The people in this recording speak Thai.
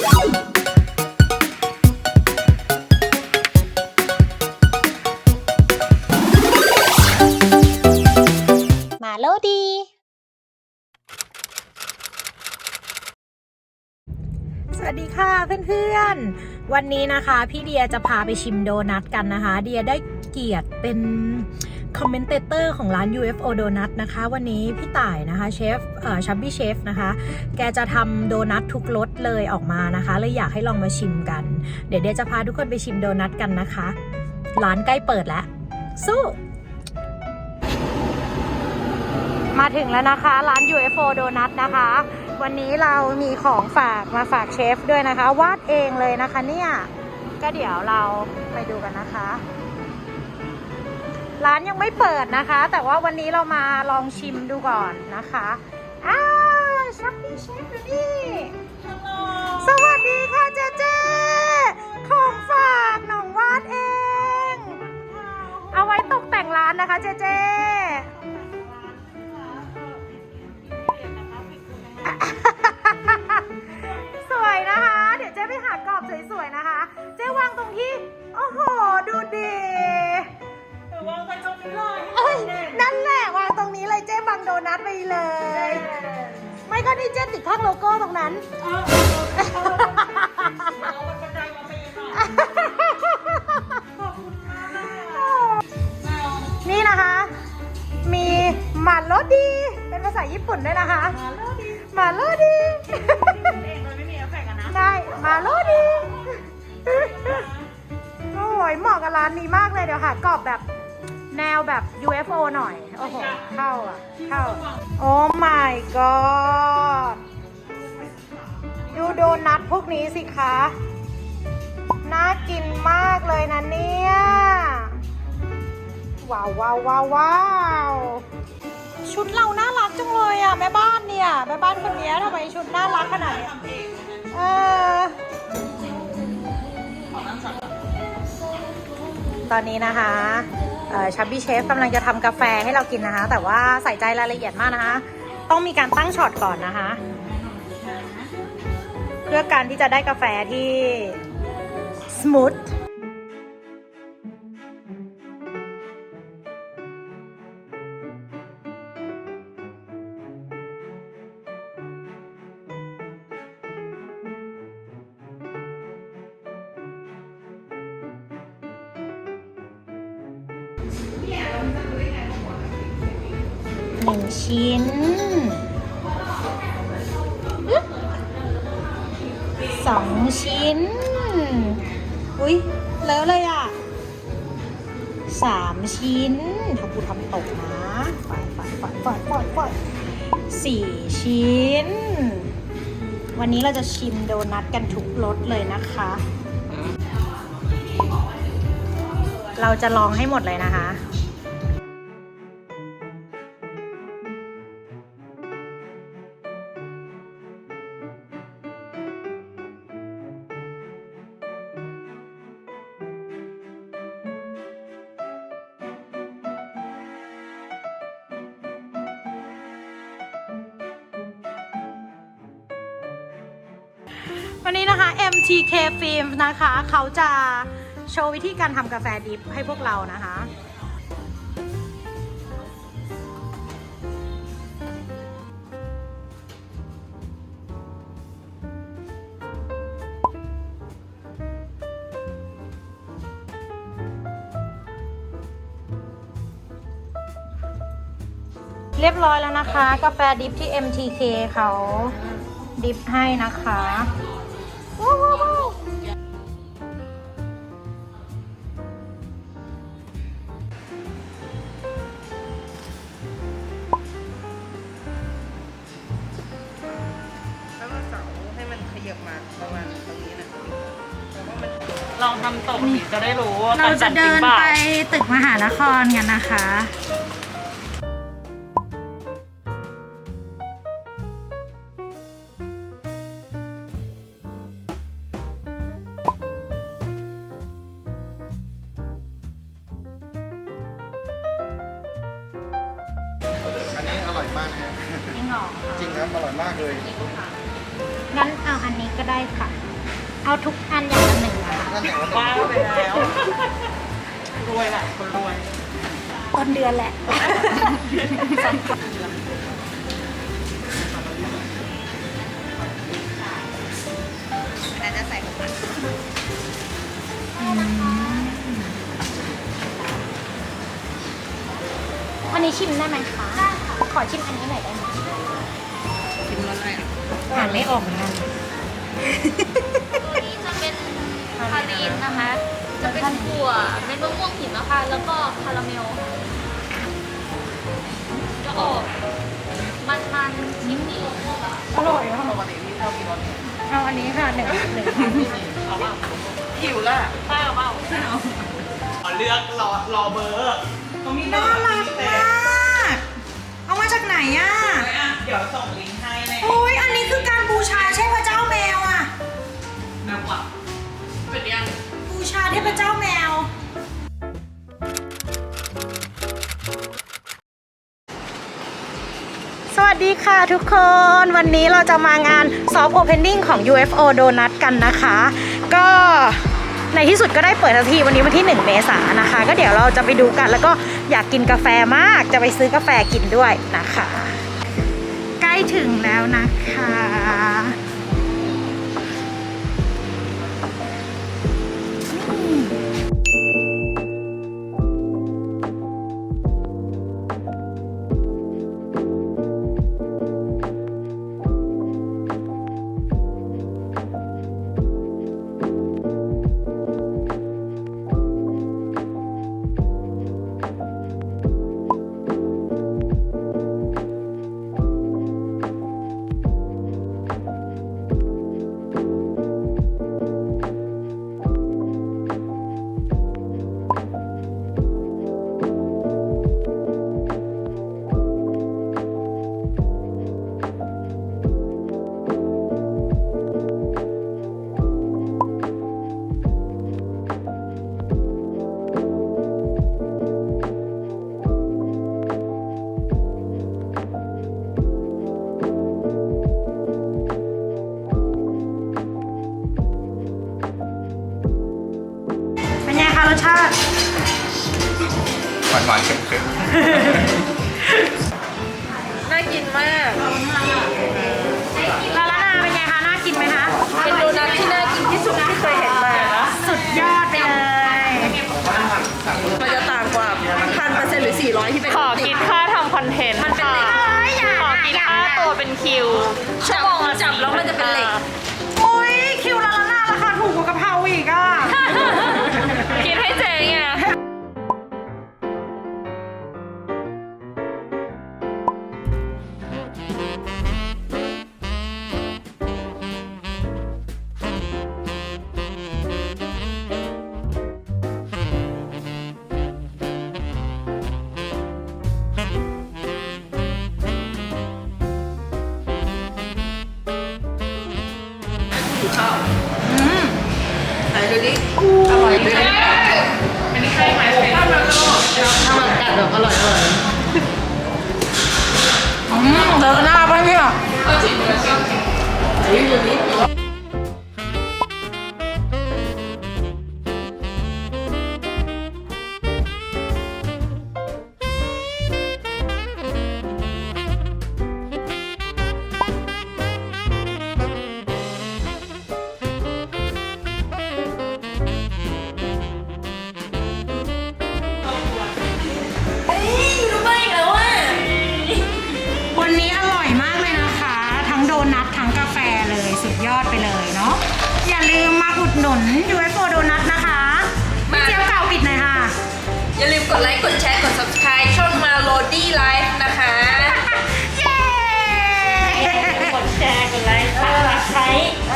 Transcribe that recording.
มาโลดี สวัสดีค่ะเพื่อนๆ วันนี้นะคะ พี่เดียจะพาไปชิมโดนัทกันนะคะ เดียได้เกียรติเป็น คอมเมนเตเตอร์ของร้าน UFO Donut นะคะ วันนี้พี่ต่ายนะคะเชฟชับบี้เชฟนะคะ แกจะทำโดนัททุกรสเลยออกมานะคะเลยอยากให้ลองมาชิมกัน เดี๋ยวเดียจะพาทุกคนไปชิมโดนัทกันนะคะ ร้านใกล้เปิดแล้ว สู้ มาถึงแล้วนะคะ ร้าน UFO Donut นะคะ วันนี้เรามีของฝากมาฝากเชฟด้วยนะคะ วาดเองเลยนะคะเนี่ยก็เดี๋ยวเราไปดูกันนะคะ ร้านยังไม่เปิดนะคะ แต่ว่าวันนี้เรามาลองชิมดูก่อนนะคะอ้าวชัปปี้เชฟอยู่นี่สวัสดีค่ะเจเจของฝากหน้องวาดเอง เอาไว้ตกแต่งร้านนะคะเจเจ ไม่ก็นี่เจ๊ติดข้างโลโก้ตรงนั้น นี่นะคะ มีหมาโลดี เป็นภาษาญี่ปุ่นด้วยนะคะ หมาโลดีได้มาโลดี โอ้ยเหมาะกับร้านนี้มากเลยเดี๋ยวค่ะกรอบแบบ แนวแบบ UFO หน่อย โอ้โห เข้าอะ เข้า โอ้ my god ดูโดนัทพวกนี้สิคะ น่ากินมากเลยนะเนี่ย ว้าวว้าวว้าววาวชุดเราน่ารักจังเลยอะ แม่บ้านเนี่ย แม่บ้านคนนี้ทำไมชุดน่ารักขนาดนี้เออตอนนี้นะคะ ชับบี้เชฟกำลังจะทำกาแฟให้เรากินนะคะ แต่ว่าใส่ใจรายละเอียดมากนะคะ ต้องมีการตั้งช็อตก่อนนะคะ เพื่อการที่จะได้กาแฟที่สมูท ชิ้นสองชิ้น อุ้ยเลอะเลยอะสามชิ้นทำกูทำตกนะปล่อยปล่อยปล่อยปล่อยปล่อยปล่อยสี่ชิ้น วันนี้เราจะชิมโดนัทกันทุกรสเลยนะคะ เราจะลองให้หมดเลยนะคะ วันนี้นะคะ MTK Films นะคะ เขาจะโชว์วิธีการทำกาแฟดิฟให้พวกเรานะคะ เรียบร้อยแล้วนะคะ กาแฟดิฟที่ MTK เขาดิฟให้นะคะ องทำตกดิจะได้รู้ว่าเราจะเดินกัไปจริงเปล่าตึกมหานครกันนะคะ อันนี้อร่อยมากนะฮะจริงเหรอจริงครับอร่อยมากเลย งั้นเอาอันนี้ก็ได้ค่ะ เอาทุกอันอย่างละหนึ่งอะค่ะนั่นแหละว่าว้าวไปแล้วรวยแหละคนรวยต้นเดือนแหละ อันนั้นจะใส่ของมันอันนี้ชิมได้ไหมคะได้ค่ะขอชิมอันนี้หน่อยได้ไหมชิมรสอะไรอะอ่านไม่ออกเหมือนกัน พาลีนนะคะ จะเป็นถั่วเม็ดมะม่วงหิมนะคะแล้วก็คาราเมล จะออกมันๆนิ่มอร่อยอะปกติพี่ชอบกินรสไหนเอาอันนี้ค่ะหนึ่งหนึ่งหิวละป้าเอาเปล่า ขอเลือกรอรอเบอร์ ตรงนี้น่ารัก ทุกคนวันนี้เราจะมางานซอฟต์โอเพนนิ่งของ UFO Donut กันนะคะ ก็ในที่สุดก็ได้เปิดทันทีวันนี้วันที่ 1 เมษายนนะคะ ก็เดี๋ยวเราจะไปดูกันแล้วก็อยากกินกาแฟมากจะไปซื้อกาแฟกินด้วยนะคะ ใกล้ถึงแล้วนะคะ รสชาติ หวานหวานๆเค็มเค็มน่ากินมาก ไหนดูดิอร่อยด้วยอันนี้ใครหมเป็นข้ายถึงถ้ามันกัดแบบอร่อยอร่อยอืมเดินหน้าไปเนี่ยอุ้ยดูดิ ก